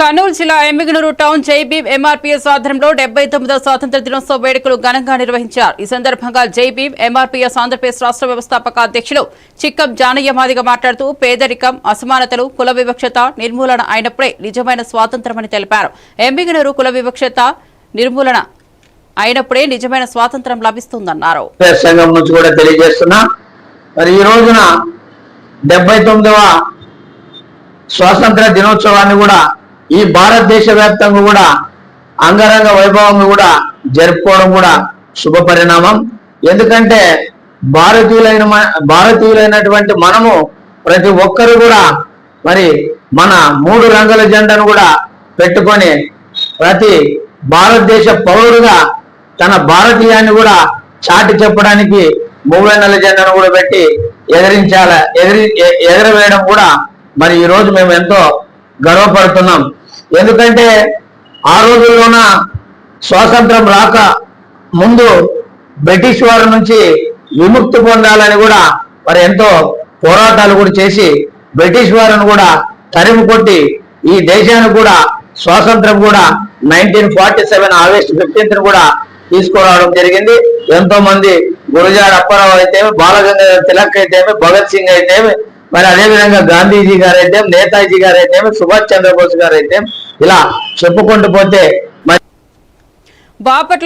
కర్నూలు జిల్లా Emmiganur town Jai Bhim MRPS ఆధ్వర్యంలో డెబ్బై తొమ్మిదో స్వాతంత్ర దినోత్సవ వేడుకలు ఘనంగా నిర్వహించారు. ఈ సందర్భంగా జైబీమ్ ఎంఆర్పీఎస్ ఆంధ్రప్రదేశ్ రాష్ట్ర వ్యవస్థాపక అధ్యక్షులు చిక్కం జానయ్య మాదిగ మాట్లాడుతూ పేదరికం అసమానతలు కుల వివక్షత నిర్మూలన అయినప్పుడే నిజమైన స్వాతంత్రమని తెలిపారు. ఎమ్మిగనూరు కుల వివక్షత నిర్మూలన అయినప్పుడే నిజమైన స్వాతంత్రం లభిస్తుందన్నారు. మరి ఈ రోజున డెబ్బై తొమ్మిదవ స్వాతంత్ర దినోత్సవాన్ని కూడా ఈ భారతదేశ వ్యాప్తంగా కూడా అంగరంగ వైభవంగా కూడా జరుపుకోవడం కూడా శుభ పరిణామం. ఎందుకంటే భారతీయులైన భారతీయులైనటువంటి మనము ప్రతి ఒక్కరు కూడా మరి మన మూడు రంగుల జెండాను కూడా పెట్టుకొని ప్రతి భారతదేశ పౌరుడుగా తన భారతీయాన్ని కూడా చాటి చెప్పడానికి మూవేనెల జెండాను కూడా పెట్టి ఎదిరించాల ఎదిరి ఎ- ఎగరవేయడం కూడా మరి ఈ రోజు మేము ఎంతో గర్వపడుతున్నాం. ఎందుకంటే ఆ రోజుల్లోన స్వాతంత్రం రాక ముందు బ్రిటిష్ వారి నుంచి విముక్తి పొందాలని కూడా మరి ఎంతో పోరాటాలు కూడా చేసి బ్రిటిష్ వారిని కూడా తరిమి కొట్టి ఈ దేశానికి కూడా స్వాతంత్రం కూడా nineteen forty seven August fifteenth కూడా తీసుకురావడం జరిగింది. ఎంతో మంది గురజాడ అప్పారావు అయితేమి బాలగంగాధర తిలక్ అయితేమి భగత్ సింగ్ అయితేమి మరి అదే విధంగా గాంధీజీ గారైతే నేతాజీ గారైతే సుభాష్ చంద్రబోస్ గారైతే ఇలా చెప్పుకుంటూ పోతే మరి బాపట్ల